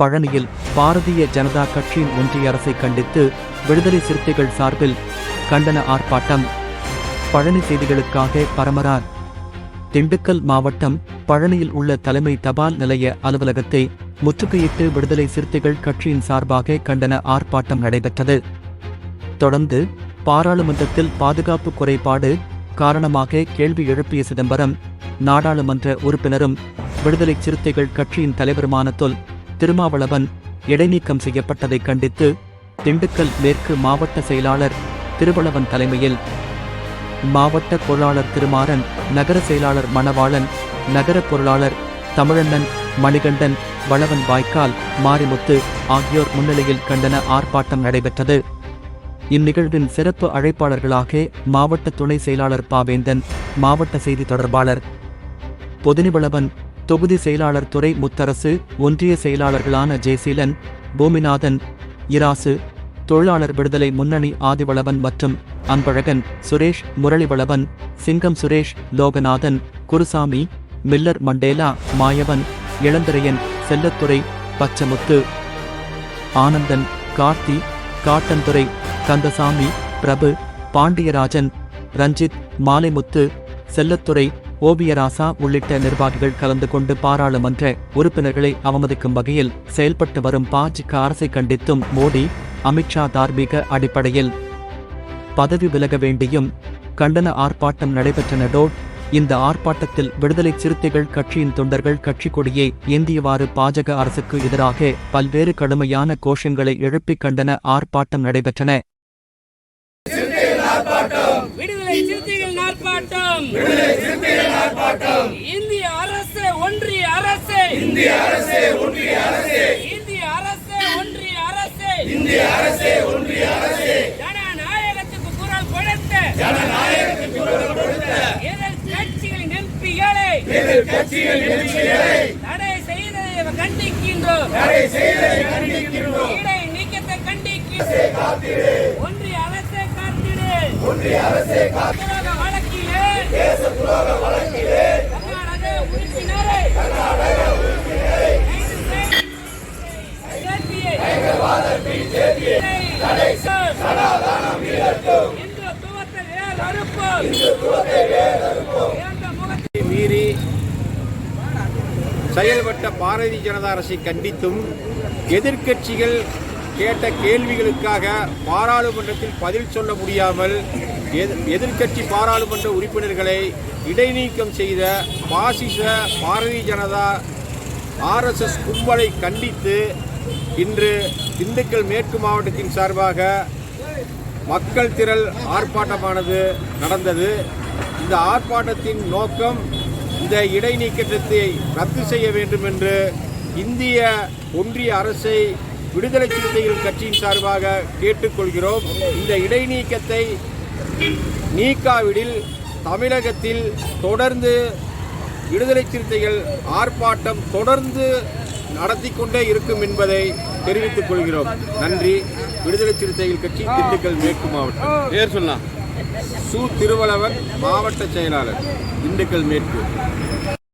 பழனியில் பாரதிய ஜனதா கட்சியின் ஒன்றிய அரசை கண்டித்து விடுதலை சிறுத்தைகள் சார்பில் கண்டன ஆர்ப்பாட்டம். பழனி செய்திகளுக்காக பரமரார். திண்டுக்கல் மாவட்டம் பழனியில் உள்ள தலைமை தபால் நிலைய அலுவலகத்தை முற்றுகையிட்டு விடுதலை சிறுத்தைகள் கட்சியின் சார்பாக கண்டன ஆர்ப்பாட்டம் நடைபெற்றது. தொடர்ந்து பாராளுமன்றத்தில் பாதுகாப்பு குறைபாடு காரணமாக கேள்வி எழுப்பிய சிதம்பரம் நாடாளுமன்ற உறுப்பினரும் விடுதலை சிறுத்தைகள் கட்சியின் தலைவருமான தொல் திருமாவளவன் இடைநீக்கம் செய்யப்பட்டதை கண்டித்து திண்டுக்கல் மேற்கு மாவட்ட செயலாளர் திருவளவன் தலைமையில் மாவட்ட பொருளாளர் திருமாறன் நகர செயலாளர் மணவாளன் நகர பொருளாளர் தமிழண்ணன் மணிகண்டன் வளவன் வாய்க்கால் மாரிமுத்து ஆகியோர் முன்னிலையில் கண்டன ஆர்ப்பாட்டம் நடைபெற்றது. இந்நிகழ்வின் சிறப்பு அழைப்பாளர்களாக மாவட்ட துணை செயலாளர் பாவேந்தன் மாவட்ட செய்தி தொடர்பாளர் பொதுனிவளவன் தொகுதி செயலாளர் துறை முத்தரசு ஒன்றிய செயலாளர்களான ஜெயசீலன் பூமிநாதன் இராசு தொழிலாளர் விடுதலை முன்னணி ஆதிவளவன் மற்றும் அன்பழகன் சுரேஷ் முரளிவளவன் சிங்கம் சுரேஷ் லோகநாதன் குருசாமி மில்லர் மண்டேலா மாயவன் இளந்திரையன் செல்லத்துறை பச்சமுத்து ஆனந்தன் கார்த்தி காட்டன்துறை கந்தசாமி பிரபு பாண்டியராஜன் ரஞ்சித் மாலைமுத்து செல்லத்துறை ஓபியராசா உள்ளிட்ட நிர்வாகிகள் கலந்து கொண்டு பாராளுமன்ற உறுப்பினர்களை அவமதிக்கும் வகையில் செயல்பட்டு வரும் பாஜக அரசை கண்டித்தும் மோடி அமித்ஷா தார்மீக அடிப்படையில் பதவி விலக வேண்டியும் கண்டன ஆர்ப்பாட்டம் நடைபெற்றனதோ இந்த ஆர்ப்பாட்டத்தில் விடுதலை சிறுத்தைகள் கட்சியின் தொண்டர்கள் கட்சி கொடியை ஏந்தியவாறு பாஜக அரசுக்கு எதிராக பல்வேறு கடுமையான கோஷங்களை எழுப்பி கண்டன ஆர்ப்பாட்டம் நடைபெற்றன. விடுதலை சிறுத்தைகள் ஆர்ப்பாட்டம் இந்திய அரசு ஒன்றிய அரசு. இந்திய அரசு ஒன்றிய அரசு. இந்திய அரசு ஒன்றிய அரசு. ஜனநாயகத்துக்கு குரல் கொடுத்த ஜனநாயகத்துக்கு குரல் கொடுத்த எதிர் கட்சிகளின் எம்பிகளை. எதிர் கட்சிகளின் எம்பிகளை. தடை செய்ததை கண்டிக்கின்றோம். தடை செய்ததை கண்டிக்கின்றோம். இடை நீக்கத்தை கண்டிக்கின்றோம். ஒன்றிய அரசை காத்திடு ஒன்றிய அரசை காத்திடு வழக்கிலே. தேச துரோக வழக்கிலே. மீறி செயல்பட்ட பாரதிய ஜனதா அரசை கண்டித்தும் எதிர்க்கட்சிகள் கேட்ட கேள்விகளுக்காக பாராளுமன்றத்தில் பதில் சொல்ல முடியாமல் எதிர்- எதிர்க்கட்சி பாராளுமன்ற உறுப்பினர்களை இடைநீக்கம் செய்த பாசிச பாரதிய ஜனதா ஆர்எஸ்எஸ் கும்பலை கண்டித்து இன்று திண்டுக்கல் மேற்கு மாவட்டத்தின் சார்பாக மக்கள் திரள் ஆர்ப்பாட்டமானது நடந்தது. இந்த ஆர்ப்பாட்டத்தின் நோக்கம் இந்த இடைநீக்கத்தை ரத்து செய்ய வேண்டும் என்று இந்திய ஒன்றிய அரசை விடுதலை சிறுத்தைகள் கட்சியின் சார்பாக கேட்டுக்கொள்கிறோம். இந்த இடைநீக்கத்தை நீக்காவிடில் தமிழகத்தில் தொடர்ந்து விடுதலை சிறுத்தைகள் ஆர்ப்பாட்டம் தொடர்ந்து நடத்தி கொண்டே இருக்கும் என்பதை தெரிவித்துக் கொள்கிறோம். நன்றி. விடுதலை சிறுத்தைகள் கட்சி திண்டுக்கல் மேற்கு மாவட்டம். பேர் சொல்லலாம். சு. திருவளவன் மாவட்ட செயலாளர் திண்டுக்கல் மேற்கு.